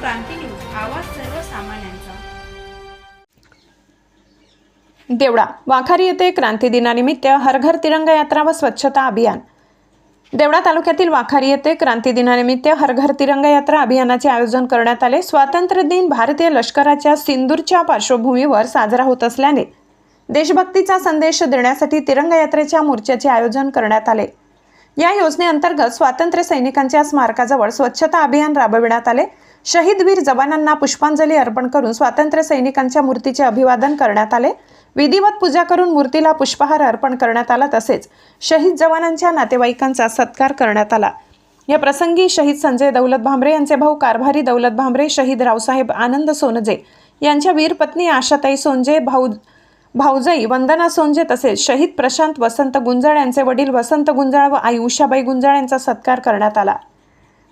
क्रांती news आवाज सर्वसामान्यांचा. देवळा वाखारी येथे क्रांती दिनानिमित्त हर घर तिरंगा यात्रा व स्वच्छता अभियान. देवळा तालुक्यातील वाखारी येथे क्रांती दिनानिमित्त हर घर तिरंगा यात्रा अभियानाचे आयोजन करण्यात आले. स्वातंत्र्य दिन भारतीय लष्कराच्या सिंदूरच्या पार्श्वभूमीवर साजरा होत असल्याने देशभक्तीचा संदेश देण्यासाठी तिरंगा यात्रेच्या मोर्चाचे आयोजन करण्यात आले. या योजनेअंतर्गत स्वातंत्र्य सैनिकांच्या स्मारकाजवळ स्वच्छता अभियान राबविण्यात आले. शहीदवीर जवानांना पुष्पांजली अर्पण करून स्वातंत्र्य सैनिकांच्या मूर्तीचे अभिवादन करण्यात आले. विधिवत पूजा करून मूर्तीला पुष्पहार अर्पण करण्यात आला तसेच शहीद जवानांच्या नातेवाईकांचा सत्कार करण्यात आला. या प्रसंगी शहीद संजय दौलत भांबरे यांचे भाऊ कारभारी दौलत भांबरे शहीद रावसाहेब आनंद सोनजे यांच्या वीरपत्नी आशाताई सोनजे भाऊ भाऊजाई वंदना सोनजे तसेच शहीद प्रशांत वसंत गुंजाळ यांचे वडील वसंत गुंजाळ व आई उषाबाई गुंजाळ यांचा सत्कार करण्यात आला.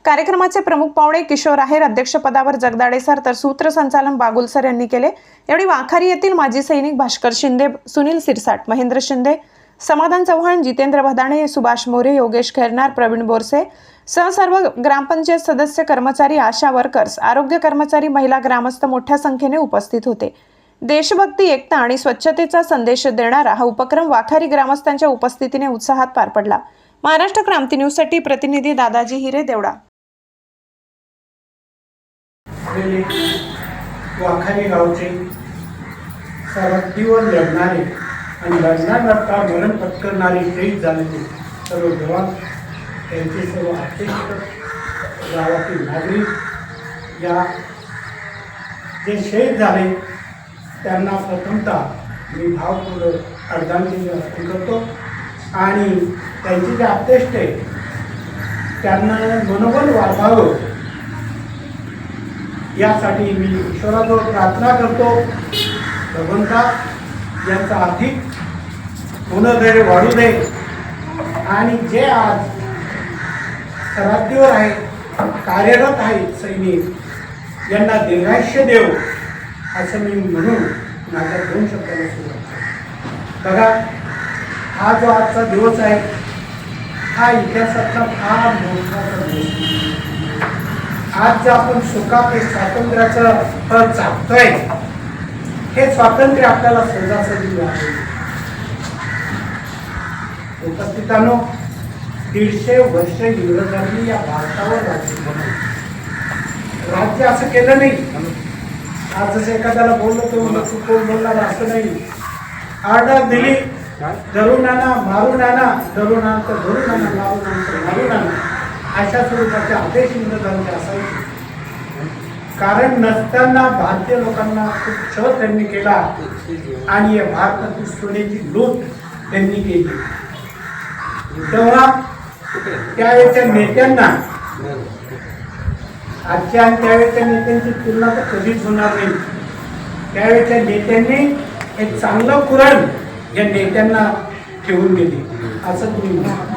कार्यक्रमाचे प्रमुख पाहुणे किशोर आहेर अध्यक्षपदावर जगदाडे सर तर सूत्रसंचालन बागुल सर यांनी केले. यावेळी वाखारी येथील माजी सैनिक भास्कर शिंदे सुनील सिरसाट महेंद्र शिंदे समाधान चव्हाण जितेंद्र भदाणे सुभाष मोरे योगेश खैरनार प्रवीण बोरसे सह सर्व ग्रामपंचायत सदस्य कर्मचारी आशा वर्कर्स आरोग्य कर्मचारी महिला ग्रामस्थ मोठ्या संख्येने उपस्थित होते. देशभक्ती एकता आणि स्वच्छतेचा संदेश देणारा हा उपक्रम वाखारी ग्रामस्थांच्या उपस्थितीने उत्साहात पार पडला. महाराष्ट्र क्रांती न्यूजसाठी प्रतिनिधी दादाजी हिरे देवडा असलेले वाखारी गावचे सरहद्दीवर लढणारे आणि लढणार लढता मरण पत्करणारे शहीद झालेले सर्व जवान त्यांचे सर्व अध्यक्ष गावातील नागरिक या जे शहीद झाले त्यांना प्रथमतः मी भावपूर्वक अर्धांजली अर्पण करतो. आणि त्यांचे जे अध्यक्ष आहे त्यांना मनोबल वाढवावं यासाठी मी ईश्वराजवळ प्रार्थना करतो. भगवंता यांचा अधिक गुणधैर्य वाढू दे. आणि जे आज सरहद्दीवर आहे कार्यरत आहे सैनिक यांना दीर्घायुष्य देव असं मी म्हणून माझ्या दोन शब्दाला सुरुवात बघा हा जो आजचा दिवस आहे हा इतिहासाचा फार मोठा दिवस आहे. आज जे आपण सुखात स्वातंत्र्याचं फळ चापतोय हे स्वातंत्र्य आपल्याला सहजासहजी मिळाले. उपस्थितांनो दीडशे वर्ष इंग्रजांनी या भारतावर राज्य बनवलं. राज्य असं केलं नाही. आज जसं एखाद्याला बोललो तो म्हणलं, तू कोण बोलणार असं नाही. ऑर्डर दिली धरून आणा मारून आणा धरून आणा तर धरून आणा मारून आणा तर मारून आणा अशा स्वरूपाचे आदेश इंग्रजांचे असायचे कारण नसताना भारतीय लोकांना खूप छळ त्यांनी केला आणि या भारतातील सोन्याची लूट त्यांनी केली. तेव्हा त्यावेळेच्या नेत्यांना आजच्या आणि त्यावेळेच्या नेत्यांची तुलना तर कधीच होणार नाही. त्यावेळेच्या नेत्यांनी एक चांगलं कुरण या नेत्यांना ठेवून गेली असं तुम्ही म्हणा